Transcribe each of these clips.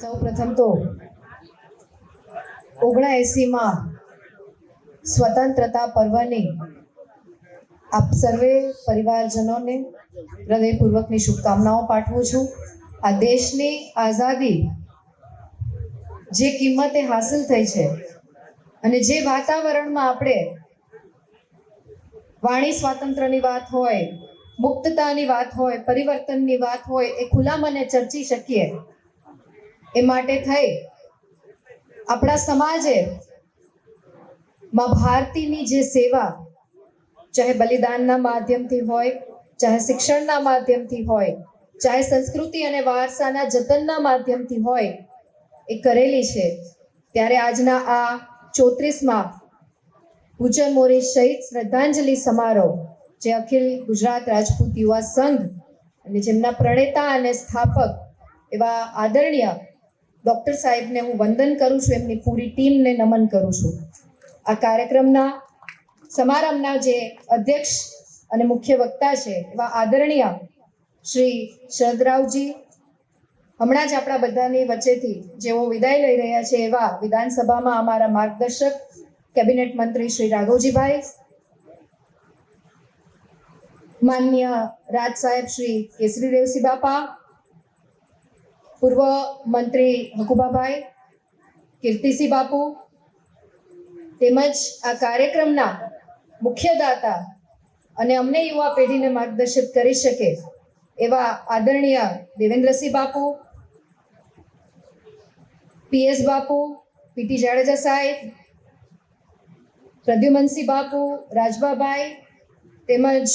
સૌ પ્રથમ તો ઓગણા એસીમાં સ્વતંત્રતા પર્વની આપ સર્વે પરિવારજનોને હૃદયપૂર્વકની શુભકામનાઓ પાઠવું છું. આ દેશની આઝાદી જે કિંમતે હાંસલ થઈ છે અને જે વાતાવરણમાં આપણે વાણી સ્વાતંત્ર્યની વાત હોય, મુક્તતાની વાત હોય, પરિવર્તનની વાત હોય, એ ખુલ્લા મને ચર્ચી શકીએ. એ માટે થઈ. આપણા સમાજે માં ભારતીની જે સેવા, ચાહે બલિદાનના માધ્યમથી હોય, ચાહે શિક્ષણના માધ્યમથી હોય, ચાહે સંસ્કૃતિ અને વારસાના જતનના માધ્યમથી હોય, એ કરેલી છે. ત્યારે આજના આ ચોત્રીસમાં પૂજન મોરી શહીદ શ્રદ્ધાંજલિ સમારોહ, જે અખિલ ગુજરાત રાજપૂત યુવા સંઘ અને જેમના પ્રણેતા અને સ્થાપક એવા આદરણીય ડૉક્ટર સાહેબને હું વંદન કરું છું, એમની પૂરી ટીમને નમન કરું છું. આ કાર્યક્રમના સમારંભના જે અધ્યક્ષ અને મુખ્ય વક્તા છે, એવા આદરણીય શ્રી શરદરાવજી, હમણાં જ આપણા બધાની વચ્ચેથી જેઓ વિદાય લઈ રહ્યા છે, એવા વિધાનસભામાં અમારા માર્ગદર્શક, કેબિનેટ મંત્રી શ્રી રાઘવજીભાઈ માન્ય રાજ સાહેબ શ્રી કેસરી દેવસી બાપા પૂર્વ મંત્રી હકુબાભાઈ, કીર્તિસિંહ બાપુ તેમજ આ કાર્યક્રમના મુખ્ય દાતા અને અમને યુવા પેઢીને માર્ગદર્શિત કરી શકે એવા આદરણીય દેવેન્દ્રસિંહ બાપુ પીએસ બાપુ પીટી જાડેજા સાહેબ, પ્રદ્યુમનસિંહ બાપુ, રાજબાભાઈ તેમજ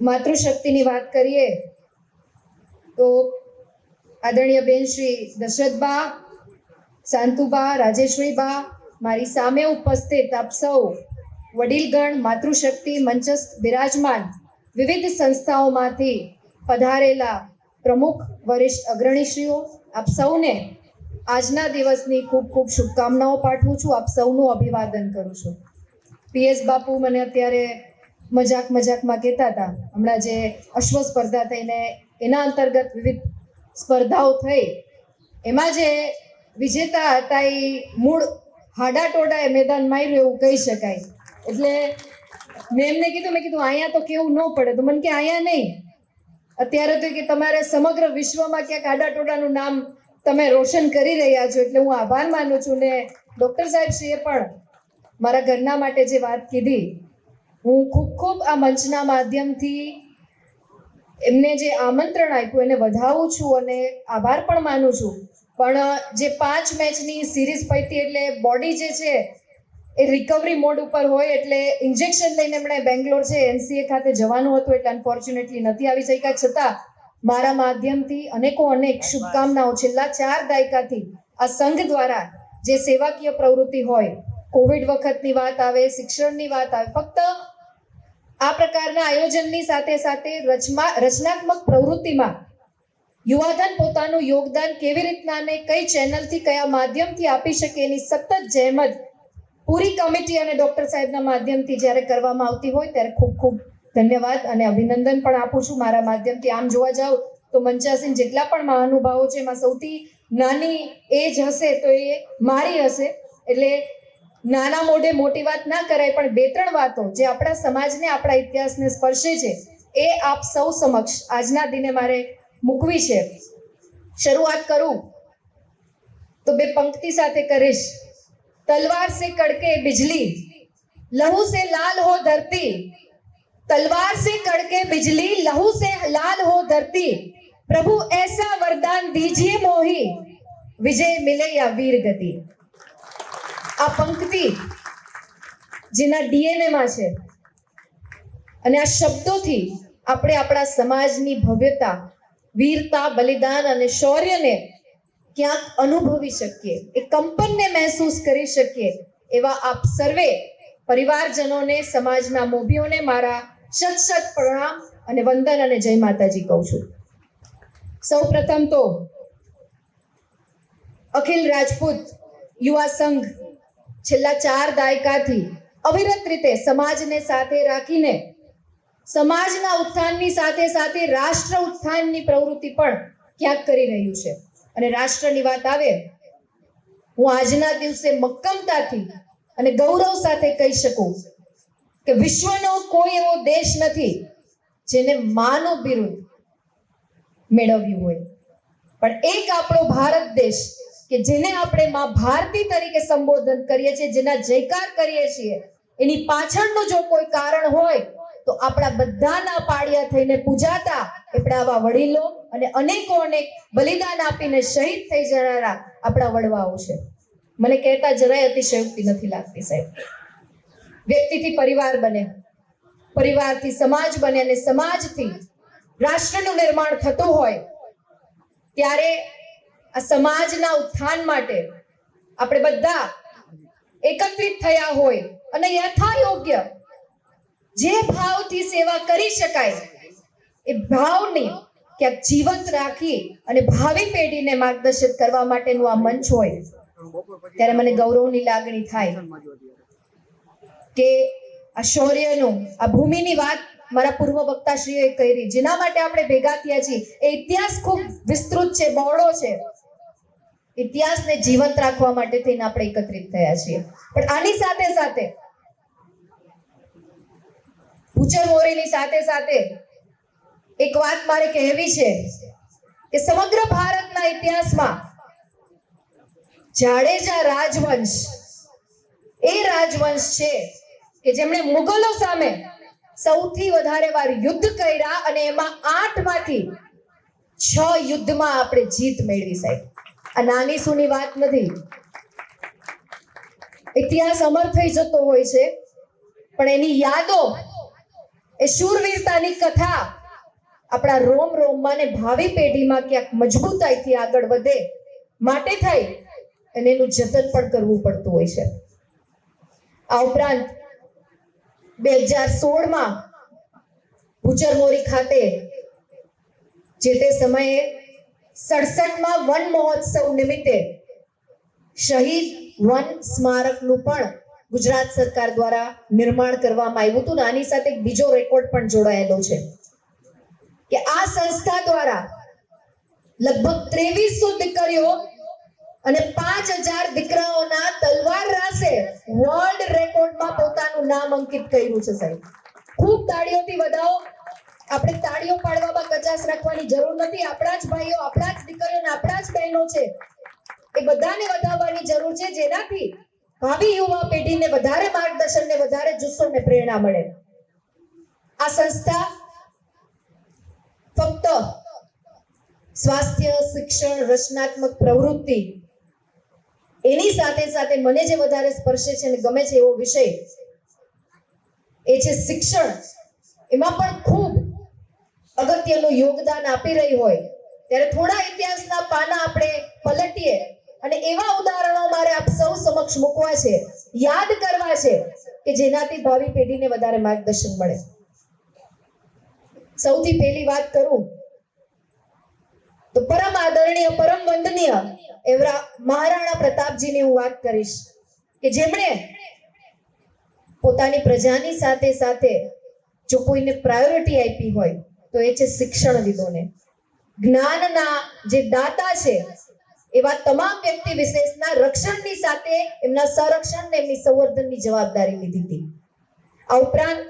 માતૃશક્તિની વાત કરીએ તો આદરણીય બેન શ્રી દશરથબા શાંતુબા રાજેશ્વરીબા, મારી સામે ઉપસ્થિત આપ સૌ વડીલગણ, માતૃશક્તિ, મંચસ્થ, બિરાજમાન, વિવિધ સંસ્થાઓમાંથી પધારેલા પ્રમુખ, વરિષ્ઠ અગ્રણીશ્રીઓ, આપ સૌને આજના દિવસની ખૂબ ખૂબ શુભકામનાઓ પાઠવું છું. આપ સૌનું અભિવાદન કરું છું. પીએસ બાપુ મને અત્યારે મજાક મજાકમાં કહેતા હતા. હમણાં જે અશ્વ સ્પર્ધા થઈને એના અંતર્ગત વિવિધ સ્પર્ધાઓ થઈ. એમાં જે વિજેતા હતા એ મૂળ હાડા એ મેદાન માર્યું એવું કહી શકાય. એટલે મેં એમને કીધું, મેં કીધું, અહીંયા તો કેવું ન પડે. તો મને કે, અહીંયા નહીં. અત્યારે તો કે, તમારે સમગ્ર વિશ્વમાં ક્યાંક આડા ટોડાનું નામ તમે રોશન કરી રહ્યા છો. એટલે હું આભાર માનું છું ને ડૉક્ટર સાહેબશ્રીએ પણ મારા ઘરના માટે જે વાત કીધી, હું ખૂબ ખૂબ આ મંચના માધ્યમથી એમને જે આમંત્રણ આપ્યું, એને વધાવું છું અને આભાર પણ માનું છું. પણ જે પાંચ મેચની સિરીઝ પૈતી એટલે બોડી જે છે, એ રિકવરી મોડ ઉપર હોય એટલે ઇન્જેક્શન લઈને એમણે બેંગ્લોર છે, એનસીએ ખાતે જવાનું હતું એટલે અનફોર્ચ્યુનેટલી નથી આવી શક્યા. છતાં, મારા માધ્યમથી અનેકો અનેક શુભકામનાઓ. છેલ્લા ચાર દાયકાથી આ સંઘ દ્વારા જે સેવાકીય પ્રવૃત્તિ હોય કોવિડ વખતની વાત આવે, શિક્ષણની વાત આવે, ફક્ત આ પ્રકારના આયોજનની સાથે સાથે રચનાત્મક પ્રવૃત્તિમાં યુવાધન પોતાનું યોગદાન કેવી રીતના અને કઈ ચેનલથી, કયા માધ્યમથી આપી શકે એની સતત જહેમત પૂરી કમિટી અને ડૉક્ટર સાહેબના માધ્યમથી જ્યારે કરવામાં આવતી હોય ત્યારે ખૂબ ખૂબ ધન્યવાદ અને અભિનંદન પણ આપું છું. મારા માધ્યમથી આમ જોવા જાવ તો મંચાસીન જેટલા પણ મહાનુભાવો છે, એમાં સૌથી નાની એજ હશે તો એ મારી હશે. એટલે નાના મોઢે મોટી વાત ના કરાય, પણ બે ત્રણ વાતો જે આપણા સમાજને, આપણા ઇતિહાસને સ્પર્શે છે, એ આપ સૌ સમક્ષ આજના દિને મારે મૂકવી છે. શરૂઆત કરું તો બે પંક્તિ સાથે કરીશ. તલવાર સે કડકે બિજલી, લહુ સે લાલ હો ધરતી. તલવાર સે કડકે બિજલી, લહુ સે લાલ હો ધરતી. પ્રભુ એસા વરદાન દીજીએ મોહી. વિજય મિલે યા વીર ગતિ આ પંક્તિ જેના ડીએનએ માં છે. અને આ શબ્દોથી આપણે આપણા સમાજની ભવ્યતા, વીરતા, બલિદાન અને શૌર્યને ક્યાંક અનુભવી શકીએ, એ કંપનને મહેસૂસ કરી શકીએ એવા આપ સર્વે પરિવારજનોને, સમાજના મોભીઓને મારા શત શત પ્રણામ અને વંદન અને જય માતાજી કહું છું. સૌ પ્રથમ તો અખિલ રાજપૂત યુવા સંઘ છેલ્લા ચાર દાયકાથી અવિરત રીતે સમાજને સાથે રાખીને, સમાજના ઉત્થાનની સાથે સાથે રાષ્ટ્ર ઉત્થાનની પ્રવૃત્તિ પણ ક્યાંક કરી રહ્યું છે. અને રાષ્ટ્રની વાત આવે, હું આજના દિવસે મક્કમતાથી અને ગૌરવ સાથે કહી શકું કે વિશ્વનો કોઈ એવો દેશ નથી જેને માનો બિરુદ મેળવ્યું હોય. પણ એક આપણો ભારત દેશ કે જેને આપણે માં ભારતી તરીકે સંબોધન કરીએ છીએ, જેના જયકાર કરીએ છીએ, એની પાછળનું જો કોઈ કારણ હોય, તો આપણા બધાના પાડિયા થઈને પૂજાતા આપણા આવા વડીલો અને અનેકો અનેક બલિદાન આપીને શહીદ થઈ જનારા આપણા વડવાઓ છે. મને કહેતા જરાય અતિશયોક્તિ નથી લાગતી, સાહેબ. વ્યક્તિથી પરિવાર બને, પરિવારથી સમાજ બને અને સમાજથી રાષ્ટ્રનું નિર્માણ થતું હોય, ત્યારે આ સમાજના ઉત્થાન માટે આપણે બધા એકત્રિત થયા હોય અને યથા યોગ્ય જે ભાવથી સેવા કરી શકાય એ ભાવને ક્યાંક જીવંત રાખી અને ભાવિ પેઢીને માર્ગદર્શિત કરવા માટેનું આ મંચ હોય, ત્યારે મને ગૌરવની લાગણી થાય કે આ શૌર્યનું, આ ભૂમિની વાત મારા પૂર્વ વક્તાશ્રીઓએ કરી, જેના માટે આપણે ભેગા થયા છીએ. એ ઇતિહાસ ખૂબ વિસ્તૃત છે, બહોળો છે. ઇતિહાસને જીવંત રાખવા માટે થઈને આપણે એકત્રિત થયા છીએ. પણ આની સાથે સાથે ભૂચર મોરીની સાથે સાથે એક વાત મારે કહેવી છે કે સમગ્ર ભારતના ઇતિહાસમાં જાડેજા રાજવંશ એ રાજવંશ છે કે જેમણે મુગલો સામે સૌથી વધારે વાર યુદ્ધ કર્યા અને એમાં આઠમાંથી છ યુદ્ધમાં આપણે જીત મેળવી સાહેબ આ નાની સુની વાત નથી. ઇતિહાસ અમર થઈ જતો હોય છે, પણ એની યાદો, એ શૂરવીરતાની કથા આપણા રોમ રોમમાં ને ભાવિ પેઢીમાં ક્યાંક મજબૂતાઈથી આગળ વધે માટે થઈ અને એનું જતન પણ કરવું પડતું હોય છે. આ ઉપરાંત બે હજાર સોળમાં ભૂચરમોરી ખાતે જે તે સમયે સડસઠમાં વન મહોત્સવ નિમિત્તે શહીદ વન સ્મારકનું પણ ગુજરાત સરકાર દ્વારા નિર્માણ કરવામાં આવ્યું હતું આની સાથે બીજો રેકોર્ડ પણ જોડાયેલો છે કે આ સંસ્થા દ્વારા લગભગ ત્રેવીસો દીકરીઓ અને પાંચ હજાર દીકરાઓના તલવાર રાસે વર્લ્ડ રેકોર્ડમાં પોતાનું નામ અંકિત કર્યું છે સાહેબ. ખૂબ તાળીઓથી વધાવો. આપણે તાળીઓ પાડવામાં કચાશ રાખવાની જરૂર નથી. આપણા જ ભાઈઓ, આપણા જ દીકરીઓ આપણા જ બહેનો છે. એ બધાને વધાવવાની જરૂર છે જેનાથી ભાવિ યુવા પેઢીને વધારે માર્ગદર્શન ને વધારે જુસ્સો ને પ્રેરણા મળે. આ સંસ્થા ફક્ત સ્વાસ્થ્ય, શિક્ષણ, રચનાત્મક પ્રવૃત્તિ એની સાથે સાથે મને જે વધારે સ્પર્શે છે ને ગમે છે એવો વિષય એ છે શિક્ષણ. એમાં પણ ખૂબ અગત્યનું યોગદાન આપી રહી હોય, ત્યારે થોડા ઇતિહાસના પાના આપણે પલટીએ અને એવા ઉદાહરણો મારે આપ સૌ સમક્ષ મૂકવા છે, યાદ કરવા છે, કે જેનાથી ભાવિ પેઢીને વધારે માર્ગદર્શન મળે. સૌથી પહેલી વાત કરું, તો પરમ આદરણીય, પરમ વંદનીય એવરા મહારાણા પ્રતાપજીની હું વાત કરીશ, કે જેમણે પોતાની પ્રજાની સાથે સાથે જો કોઈને પ્રાયોરિટી આપી હોય તો એ છે શિક્ષણવિદોને જ્ઞાનના જે દાતા છે, એવા તમામ વ્યક્તિ વિશેષના રક્ષણની સાથે એમના સંરક્ષણ ને એમની સંવર્ધનની જવાબદારી લીધી હતી. આ ઉપરાંત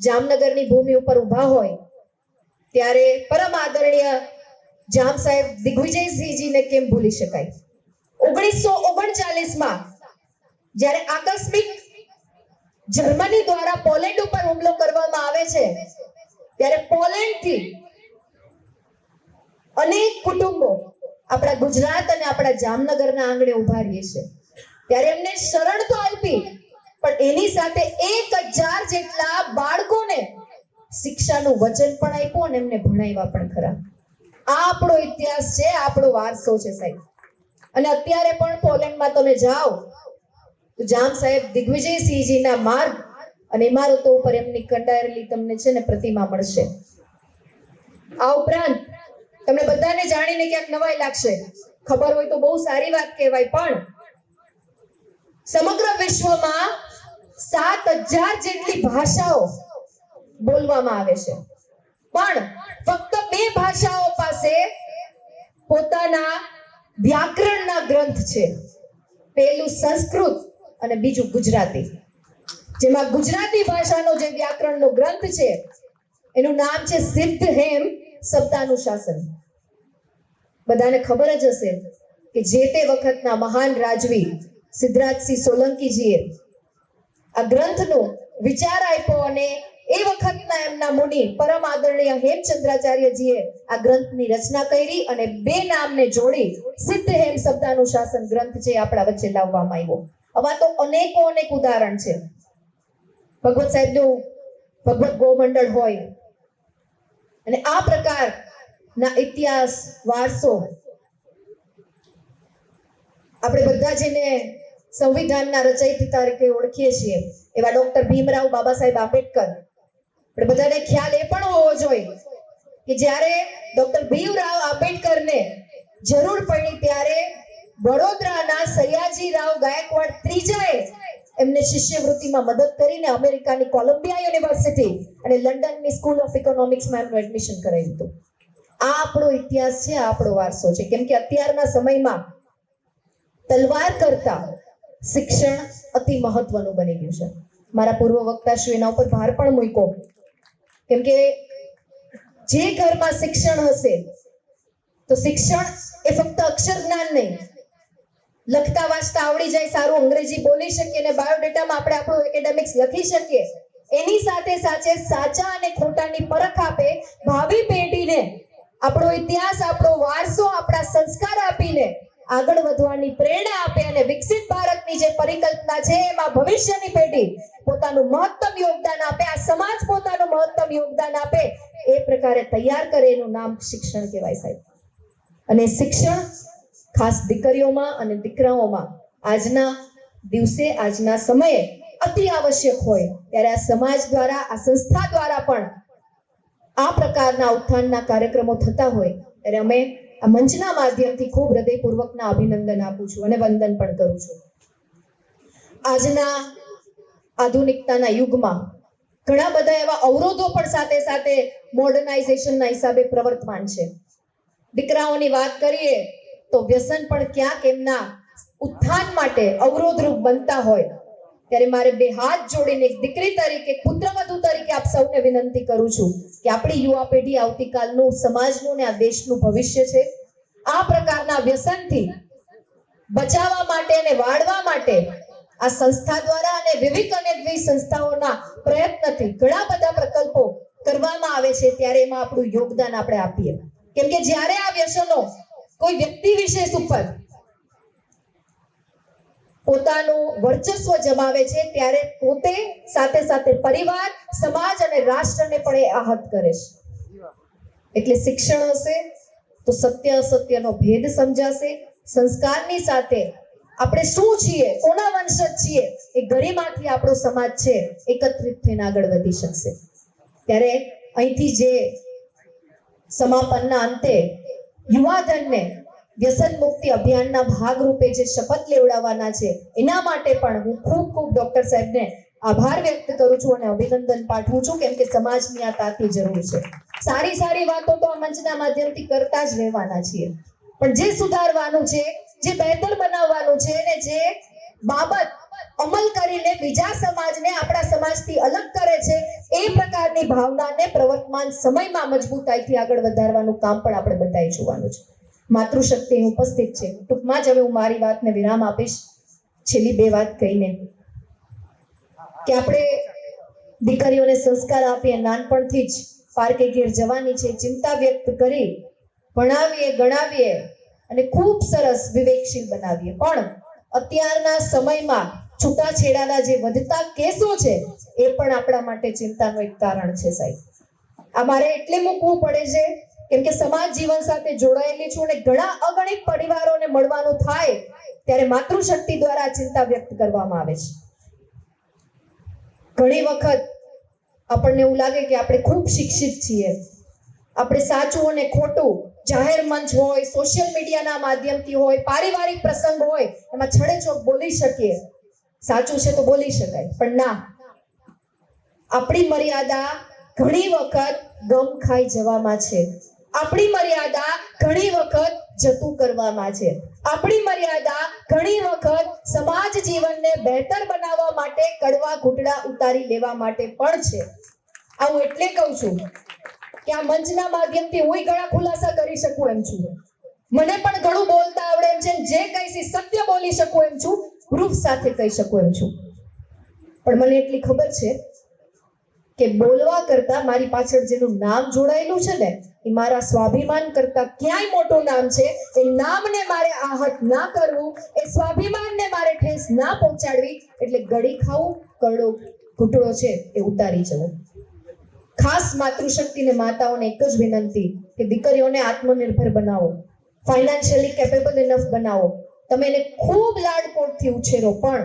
જામનગરની ભૂમિ ઉપર ઊભા હોય, ત્યારે પરમ આદરણીય જામ સાહેબ દિગ્વિજયસિંહજીને કેમ ભૂલી શકાય? ઓગણીસો ઓગણચાલીસમાં જ્યારે આકસ્મિક જર્મની દ્વારા પોલેન્ડ ઉપર હુમલો કરવામાં આવે છે ત્યારે પોલેન્ડથી અનેક કુટુંબો આપણા ગુજરાત અને આપણા જામનગરના આંગણે ઊભા રહીએ છે. ત્યારે એમને શરણ તો આપી, પણ એની સાથે એક હજાર જેટલા બાળકોને શિક્ષાનું વચન પણ આપ્યું અને એમને ભણાવ્યા પણ ખરા. આ આપણો ઇતિહાસ છે આપણો વારસો છે સાહેબ. અને અત્યારે પણ પોલેન્ડમાં તમે જાઓ જામ સાહેબ દિગ્વિજયસિંહજીના માર્ગ અને ઇમારતો ઉપર એમની કંડાયેલી તમને છે ને પ્રતિમા મળશે. આ ઉપરાંત તમને બધાને જાણીને ક્યાંક નવાઈ લાગશે. ખબર હોય તો બહુ સારી વાત કહેવાય, પણ સમગ્ર વિશ્વમાં સાત હજાર જેટલી ભાષાઓ બોલવામાં આવે છે. પણ ફક્ત બે ભાષાઓ પાસે પોતાના વ્યાકરણના ગ્રંથ છે. પહેલું સંસ્કૃત અને બીજું ગુજરાતી. જેમાં ગુજરાતી ભાષાનો જે વ્યાકરણનો ગ્રંથ છે, એનું નામ છે સિદ્ધ હેમ શબ્દાનુશાસન બધાને ખબર જ હશે કે જે તે વખતના મહાન રાજવી સિદ્ધરાજસિંહ સોલંકીજીએ આ ગ્રંથનો વિચાર આપ્યો અને એ વખતના એમના મુનિ પરમ આદરણીય હેમચંદ્રાચાર્યજીએ આ ગ્રંથની રચના કરી અને બે નામને જોડી સિદ્ધ હેમ શબ્દાનુશાસન ગ્રંથ છે આપણા વચ્ચે લાવવામાં આવ્યો. આવા તો અનેકો અનેક ઉદાહરણ છે. ભગવત સાહેબનું ભગવત ગોમંડળ હોય. અને આ પ્રકારના ઇતિહાસ, વારસો આપણે બધા જેને સંવિધાનના રચયિતા તરીકે ઓળખીએ છીએ, એવા ડોક્ટર ભીમરાવ બાબા સાહેબ આંબેડકર. આપણે બધાને ખ્યાલ એ પણ હોવો જોઈએ કે જ્યારે ડોક્ટર ભીમરાવ આંબેડકરને જરૂર પડી ત્યારે વડોદરાના સયાજીરાવ ગાયકવાડ ત્રીજાએ એમને શિષ્યવૃત્તિમાં મદદ કરીને અમેરિકાની કોલંબિયા યુનિવર્સિટી અને લંડનની સ્કૂલ ઓફ ઇકોનોમિક્સમાં એમનું એડમિશન કરાવ્યું હતું. આ આપણો ઇતિહાસ છે, આ આપણો વારસો છે. કેમ કે અત્યારના સમયમાં તલવાર કરતા શિક્ષણ અતિ મહત્વનું બની ગયું છે. મારા પૂર્વ વક્તાશ્રી એના ઉપર ભાર પણ મૂક્યો. કેમ કે જે ઘરમાં શિક્ષણ હશે, તો શિક્ષણ એ ફક્ત અક્ષર જ્ઞાન નહીં લખતા વાંચતા આવડી જાય, સારું અંગ્રેજી બોલી શકીએ અને બાયોડેટામાં આપણે આપણું એકેડેમિક્સ લખી શકીએ. એની સાથે સાથે સાચા અને ખોટાની પરખ આપે, ભાવિ પેઢીને આપણો ઇતિહાસ, આપણો વારસો, આપણા સંસ્કાર આપીને આગળ વધવાની પ્રેરણા આપે અને વિકસિત ભારતની જે પરિકલ્પના છે, એમાં ભવિષ્યની પેઢી પોતાનું મહત્તમ યોગદાન આપે, આ સમાજ પોતાનું મહત્તમ યોગદાન આપે, એ પ્રકારે તૈયાર કરે, એનું નામ શિક્ષણ કહેવાય સાહેબ. અને શિક્ષણ ખાસ દીકરીઓમાં અને દીકરાઓમાં આજના દિવસે, આજના સમયે અતિ આવશ્યક હોય ત્યારે આ સમાજ દ્વારા, આ સંસ્થા દ્વારા પણ આ પ્રકારના ઉત્થાનના કાર્યક્રમો થતા હોય ત્યારે અમે આ મંચના માધ્યમથી ખૂબ હૃદયપૂર્વકના અભિનંદન આપું છું અને વંદન પણ કરું છું. આજના આધુનિકતાના યુગમાં ઘણા બધા એવા અવરોધો પણ સાથે સાથે મોડર્નાઇઝેશનના હિસાબે પ્રવર્તમાન છે. દીકરાઓની વાત કરીએ તો વ્યસન પણ ક્યાંક એમના ઉત્થાન માટે અવરોધરૂપ બનતા હોય. ત્યારે મારે બે હાથ જોડીને એક દીકરી તરીકે પુત્રવધુ તરીકે આપ સૌને વિનંતી કરું છું કે આપણી યુવા પેઢી આવતીકાલનું સમાજનું ને આ દેશનું ભવિષ્ય છે. આ પ્રકારના વ્યસનથી બચાવવા માટે અને વાળવા માટે આ સંસ્થા દ્વારા અને વિવિધ અને દ્વિ સંસ્થાઓના પ્રયત્નથી ઘણા બધા પ્રકલ્પો કરવામાં આવે છે. ત્યારે એમાં આપણું યોગદાન આપણે આપીએ. કેમ કે જ્યારે આ વ્યસનો કોઈ વ્યક્તિ વિશેષ ઉપર પોતાનું વર્ચસ્વ જમાવે છે, ત્યારે પોતે સાથે સાથે પરિવાર, સમાજ અને રાષ્ટ્રને પણ એ આહત કરે છે. એટલે શિક્ષણ હશે તો સત્ય અસત્યનો ભેદ સમજાશે. સંસ્કારની સાથે આપણે શું છીએ, કોના વંશજ છીએ, એ ગરિમાથી આપણો સમાજ છે, એકત્રિત થઈને આગળ વધી શકશે. ત્યારે અહીંથી જે સમાપનના અંતે યુવાધનને વ્યસન મુક્તિ અભિયાનના ભાગરૂપે જે શપથ લેવડાવવાના છે, એના માટે પણ હું ખૂબ ખૂબ ડોક્ટર સાહેબને આભાર વ્યક્ત કરું છું અને અભિનંદન પાઠવું છું, કેમ કે સમાજની આ તાતી જરૂર છે. સારી સારી વાતો તો આ મંચના માધ્યમથી કરતા જ રહેવાના છીએ. પણ જે સુધારવાનું છે, જે બહેતર બનાવવાનું છે, અને જે બાબત અમલ કરીને બીજા સમાજને, આપણા સમાજથી અલગ કરે છે, એ પ્રકારની ભાવનાને પ્રવર્તમાન સમયમાં મજબૂતાઈથી આગળ વધારવાનું કામ પણ આપણે બધાએ જોવાનું છે. માતૃશક્તિ ઉપસ્થિત છે. ટૂંકમાં જ હવે હું મારી વાતને વિરામ આપીશ. છેલ્લી બે વાત કહીને કે આપણે દીકરીઓને સંસ્કાર આપીએ, નાનપણથી જ પાર્કે ઘેર જવાની છે, ચિંતા વ્યક્ત કરી ભણાવીએ, ગણાવીએ અને ખૂબ સરસ વિવેકશીલ બનાવીએ. પણ અત્યારના સમયમાં છૂટાછેડાના જે વધતા કેસો છે, એ પણ આપણા માટે ચિંતાનું એક કારણ છે સાહેબ. આ મારે એટલે મૂકવું પડે છે, કેમ કે સમાજ જીવન સાથે જોડાયેલી છું અને ઘણા અગણિત પરિવારોને મળવાનું થાય ત્યારે માતૃશક્તિ દ્વારા ચિંતા વ્યક્ત કરવામાં આવે છે. ઘણી વખત આપણને એવું લાગે કે આપણે ખૂબ શિક્ષિત છીએ. આપણે સાચું અને ખોટું જાહેર મંચ હોય સોશિયલ મીડિયાના માધ્યમથી હોય, પારિવારિક પ્રસંગ હોય, એમાં છડે ચોક બોલી શકીએ. સાચું છે તો બોલી શકાય. પણ ના, આપણી મર્યાદા ઘણી વખત ગમ ખાઈ જવામાં છે. આપણી મર્યાદા ઘણી વખત જતું કરવામાં છે. આપણી મર્યાદા ઘણી વખત સમાજ જીવનને બહેતર બનાવવા માટે કડવા ઘૂંટડા ઉતારી લેવા માટે પણ છે. આવું એટલે કહું છું કે આ મંચના માધ્યમથી હું ઘણા ખુલાસા કરી શકું એમ છું. મને પણ ઘણું બોલતા આવડે એમ છે જે કહીશ સત્ય બોલી શકું એમ છું. પ્રૂફ સાથે કહી શકું એમ છું. પણ મને એટલી ખબર છે કે બોલવા કરતા મારી પાછળ જેનું નામ જોડાયેલું છે ને, એ મારા સ્વાભિમાન કરતા ક્યાંય મોટું નામ છે, એ નામને મારે આહત ના કરવું, એ સ્વાભિમાનને મારે ઠેસ ના પહોંચાડવી, એટલે ગળી ખાવું કરડો ઘૂંટડો છે એ ઉતારી જવું. ખાસ માતૃશક્તિને માતાઓને એક જ વિનંતી કે દીકરીઓને આત્મનિર્ભર બનાવો ફાઇનાન્શિયલી કેપેબલ ઇનફ બનાવો તમે એને ખૂબ લાડકોટથી ઉછેરો, પણ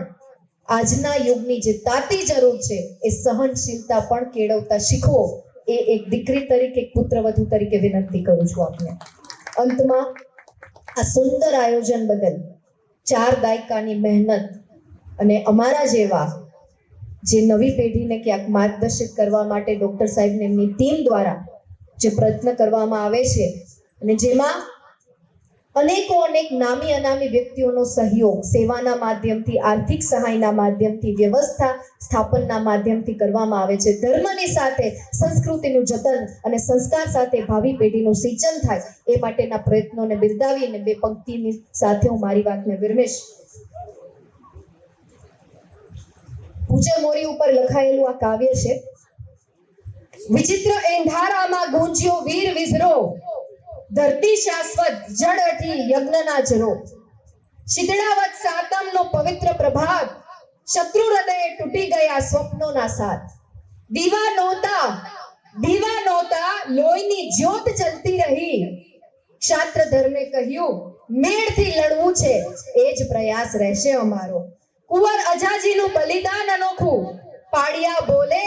આજના યુગની જે તાતી જરૂર છે એ સહનશીલતા પણ કેળવતા શીખવો, એ એક દીકરી તરીકે, એક પુત્રવધુ તરીકે વિનંતી કરું છું આપને. અંતમાં આ સુંદર આયોજન બદલ ચાર દાયકાની મહેનત અને અમારા જેવા જે નવી પેઢીને ક્યાંક માર્ગદર્શિત કરવા માટે ડોક્ટર સાહેબને એમની ટીમ દ્વારા જે પ્રયત્ન કરવામાં આવે છે અને જેમાં અનેકો અનેક નામી અનામી વ્યક્તિઓનો સહયોગ સેવાના માધ્યમથી, આર્થિક સહાયના માધ્યમથી, વ્યવસ્થા સ્થાપનના માધ્યમથી કરવામાં આવે છે. ધર્મની સાથે, સંસ્કૃતિનું જતન અને સંસ્કાર સાથે ભાવિ પેઢીનું સિંચન થાય એ માટેના પ્રયત્નોને બિરદાવીને બે પંક્તિની સાથે હું મારી વાતને વિરમીશ. પૂજ્ય મોરી ઉપર લખાયેલું આ કાવ્ય છે, વિચિત્ર એંધારામાં ગુંજ્યો વીર વિઝરો ધરતી શાશ્વત જળ અઠી યજ્ઞના જરો. શીતળાવત સાતમનો પવિત્ર પ્રભાત, શત્રુ હૃદયે તૂટી ગયા સ્વપ્નોના સાથ. દીવા નહોતા દીવા નહોતા, લોહીની જ્યોત જલતી રહી. ક્ષાત્ર ધર્મે કહ્યું, મેળથી લડવું છે, એ જ પ્રયાસ રહેશે અમારો. કુંવર અજાજીનું બલિદાન અનોખું. પાડિયા બોલે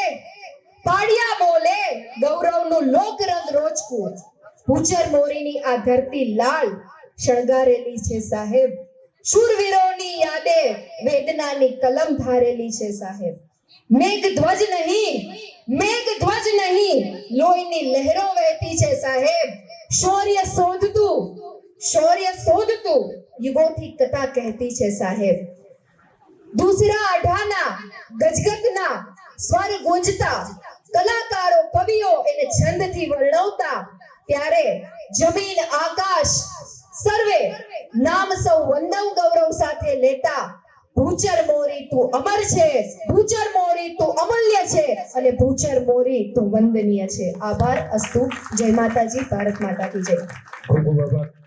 પાડિયા બોલે, ગૌરવનું લોકરંગ રોચકું ભૂચર મોરીની આ ધરતી લાલ શણગારેલી છે સાહેબ. શૂરવીરોની યાદે વેદનાની કલમ ધારેલી છે સાહેબ. મેઘ ધ્વજ નહીં, મેઘ ધ્વજ નહીં, લોહીની લહેરો વહેતી છે સાહેબ. શૌર્ય શોધતું શૌર્ય શોધતું યુગોથી કથા કહેતી છે સાહેબ. દૂસરા અઢાના, ગજગતના, સ્વર ગુંજતા, કલાકારો, કવિઓ એને છંદથી વર્ણવતા ત્યારે જમીન, આકાશ, સર્વે નામ સૌ વંદવ ગૌરવ સાથે લેતા, ભૂચર મોરી તું અમર છે, ભૂચર મોરી તું અમૂલ્ય છે, અને ભૂચર મોરી તું વંદનીય છે. આભાર, અસ્તુ. જય માતાજી, ભારત માતા કી જય. ખૂબ ખૂબ આભાર.